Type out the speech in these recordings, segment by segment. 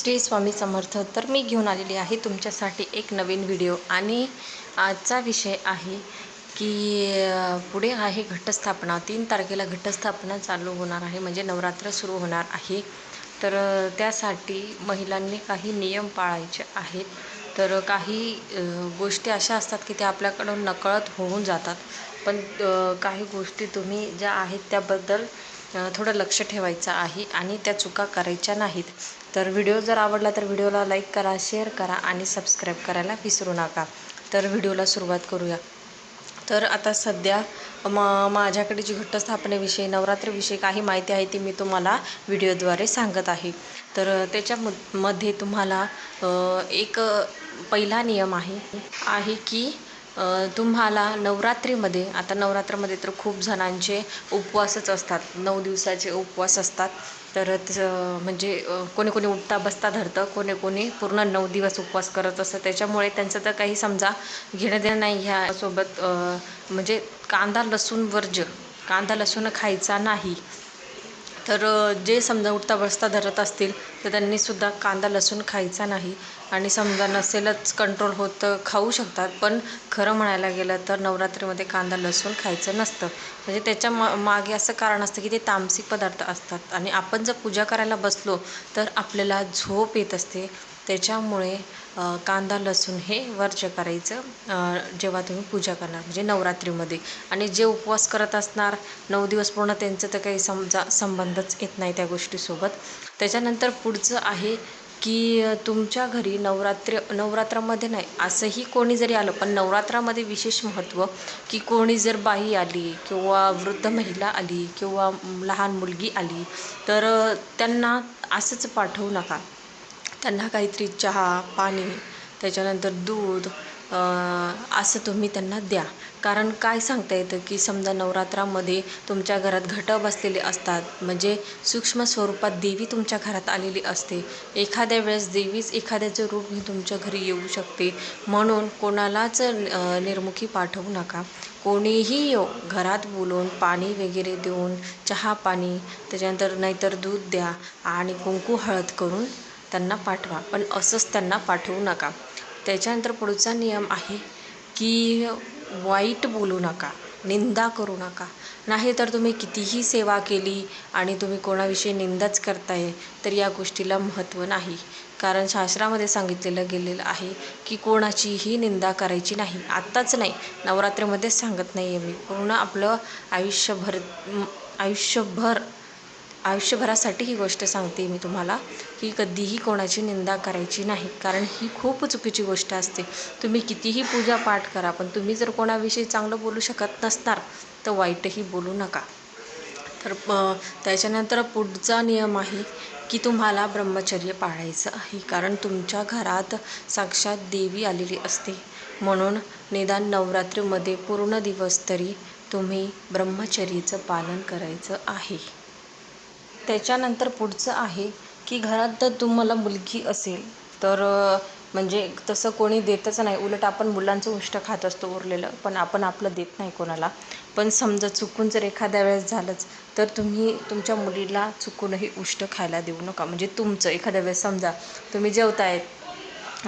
श्री स्वामी समर्थ तर मी घेऊन आलेली आहे तुमच्यासाठी एक नवीन व्हिडिओ आणि आजचा विषय आहे की पुढे आहे घटस्थापना. तीन तारखेला घटस्थापना चालू होणार आहे म्हणजे नवरात्र सुरू होणार आहे. तर त्यासाठी महिलांनी काही नियम पाळायचे आहेत. तर काही गोष्टी अशा असतात की त्या आपल्याकडून नकळत होऊन जातात. पण काही गोष्टी तुम्ही ज्या आहेत त्याबद्दल थोडं लक्ष ठेवायचं आहे आणि त्या चुका करायच्या नाहीत. तर व्हिडिओ जर आवडला तर व्हिडिओला लाईक करा शेअर करा आणि सबस्क्राईब करायला विसरू नका. तर व्हिडिओला सुरुवात करूया. तर आता सध्या म माझ्याकडे जी घटस्थापनेविषयी नवरात्रीविषयी काही माहिती आहे ती मी तुम्हाला व्हिडिओद्वारे सांगत आहे. तर त्याच्या मध्ये तुम्हाला एक पहिला नियम आहे आहे की तुम्हाला नवरात्रीमध्ये आता नवरात्रामध्ये तर खूप जणांचे उपवासच असतात. नऊ दिवसाचे उपवास असतात. तर म्हणजे कोणी कोणी उठता बसता धरतं कोणी कोणी पूर्ण नऊ दिवस उपवास करत असतं. त्याच्यामुळे त्यांचं तर काही समजा घेणं देणं नाही. ह्यासोबत म्हणजे कांदा लसूण वर्ज्य कांदा लसूण खायचा नाही. तर जे समजा उठता बसता धरत असतील तर त्यांनीसुद्धा कांदा लसूण खायचा नाही. आणि समजा नसेलच कंट्रोल होत खाऊ शकतात. पण खरं म्हणायला गेलं तर नवरात्रीमध्ये कांदा लसूण खायचं नसतं. म्हणजे त्याच्या मा मागे असं कारण असतं की ते तामसिक पदार्थ असतात. आणि आपण जर पूजा करायला बसलो तर आपल्याला झोप येत असते. त्याच्यामुळे कांदा लसूण हे वर्ज्य करायचं जेव्हा तुम्ही पूजा करणार. म्हणजे नवरात्रीमध्ये. आणि जे उपवास करत असणार नऊ दिवस पूर्ण त्यांचं तर काही समजा संबंधच येत नाही त्या गोष्टीसोबत. त्याच्यानंतर पुढचं आहे की तुमच्या घरी नवरात्र नवरात्रामध्ये नाही असंही कोणी जरी आलं पण नवरात्रामध्ये विशेष महत्त्व की कोणी जर बाई आली किंवा वृद्ध महिला आली किंवा लहान मुलगी आली तर त्यांना असंच पाठवू नका. त्यांना काहीतरी चहा पाणी त्याच्यानंतर दूध असं तुम्ही त्यांना द्या. कारण काय सांगता येतं की समजा नवरात्रामध्ये तुमच्या घरात घट बसलेले असतात. म्हणजे सूक्ष्म स्वरूपात देवी तुमच्या घरात आलेली असते. एखाद्या वेळेस देवीच एखाद्याचं रूप घेऊन तुमच्या घरी येऊ शकते. म्हणून कोणालाच निर्मुखी पाठवू नका. कोणीही येऊ घरात बोलून पाणी वगैरे देऊन चहा पाणी त्याच्यानंतर नाहीतर दूध द्या आणि कुंकू हळद करून त्यांना पाठवा. पण असंच त्यांना पाठवू नका. त्याच्यानंतर पुढचा नियम आहे की वाईट बोलू नका निंदा करू नका. नाही तर तुम्ही कितीही सेवा केली आणि तुम्ही कोणाविषयी निंदाच करताय तर या गोष्टीला महत्त्व नाही. कारण शास्त्रामध्ये सांगितलेलं गेलेलं आहे की कोणाचीही निंदा करायची नाही. आत्ताच नाही नवरात्रीमध्येच सांगत नाही आहे मी. पूर्ण आपलं आयुष्यभर आयुष्यभर आयुष्यभरासाठी ही गोष्ट सांगते मी तुम्हाला की कधीही कोणाची निंदा करायची नाही कारण ही खूप चुकीची गोष्ट असते. तुम्ही कितीही पूजा पाठ करा पण तुम्ही जर कोणाविषयी चांगलं बोलू शकत नसणार तर वाईटही बोलू नका. तर त्याच्यानंतर पुढचा नियम आहे की तुम्हाला ब्रह्मचर्य पाळायचं आहे कारण तुमच्या घरात साक्षात देवी आलेली असते. म्हणून निदान नवरात्रीमध्ये पूर्ण दिवस तरी तुम्ही ब्रह्मचर्याचं पालन करायचं आहे. त्याच्यानंतर पुढचं आहे की घरात जर तुम्हाला मुलगी असेल तर म्हणजे तसं कोणी देतच नाही. उलट आपण मुलांचं उष्ट खात असतो उरलेलं पण आपण आपलं देत नाही कोणाला. पण समजा चुकून जर एखाद्या वेळेस झालंच तर तुम्ही तुमच्या मुलीला चुकूनही उष्ट खायला देऊ नका. म्हणजे तुमचं एखाद्या वेळेस समजा तुम्ही जेवतायत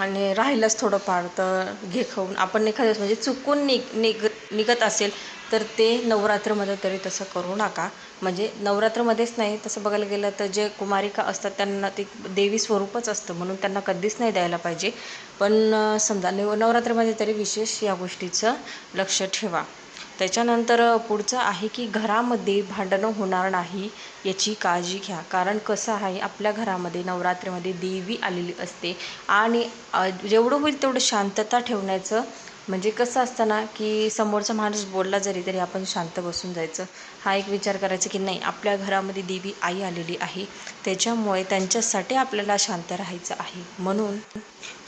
आणि राहिलंच थोडंफार तर घे खाऊन. आपण एखाद्या म्हणजे चुकून निघ निग निघत असेल तर ते नवरात्रमध्ये तरी तसं करू नका. म्हणजे नवरात्रमध्येच नाही तसं बघायला गेलं तर जे कुमारिका असतात त्यांना ते देवी स्वरूपच असतं म्हणून त्यांना कधीच नाही द्यायला पाहिजे. पण समजा नव नवरात्रमध्ये तरी विशेष या गोष्टीचं लक्ष ठेवा. त्याच्यानंतर पुढचं आहे की घरामध्ये भांडणं होणार नाही याची काळजी घ्या. कारण कसं आहे आपल्या घरामध्ये नवरात्रीमध्ये देवी आलेली असते आणि जेवढं होईल तेवढं शांतता ठेवण्याचं म्हणजे कसं असताना की समोरचा माणूस बोलला जरी तरी आपण शांत बसून जायचं. हा एक विचार करायचा की नाही आपल्या घरामध्ये देवी आई आलेली आहे. त्याच्यामुळे त्यांच्यासाठी आपल्याला शांत राहायचं आहे. म्हणून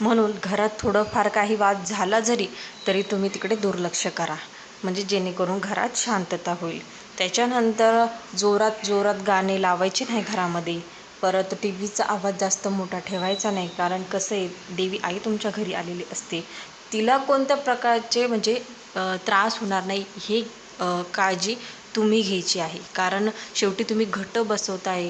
म्हणून घरात थोडंफार काही वाद झाला जरी तरी तुम्ही तिकडे दुर्लक्ष करा. म्हणजे जेणेकरून घरात शांतता होईल. त्याच्यानंतर जोरात जोरात गाणे लावायचे नाही घरामध्ये. परत टी व्हीचा आवाज जास्त मोठा ठेवायचा नाही कारण कसं आहे देवी आई तुमच्या घरी आलेली असते. तिला कोणत्या प्रकारचे म्हणजे त्रास होणार नाही हे काळजी तुम्ही घ्यायची आहे. कारण शेवटी तुम्ही घट बसवताय.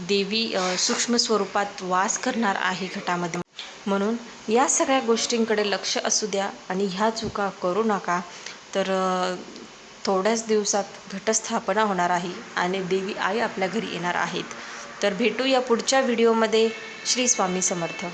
देवी सूक्ष्म स्वरूपात वास करणार आहे घटामध्ये. म्हणून या सगळ्या गोष्टींकडे लक्ष असू द्या आणि ह्या चुका करू नका. तर थोड्याच दिवसात घटस्थापना होणार आहे आणि देवी आई आपल्या घरी येणार आहेत. तर भेटूया पुढच्या व्हिडिओमध्ये. श्री स्वामी समर्थ.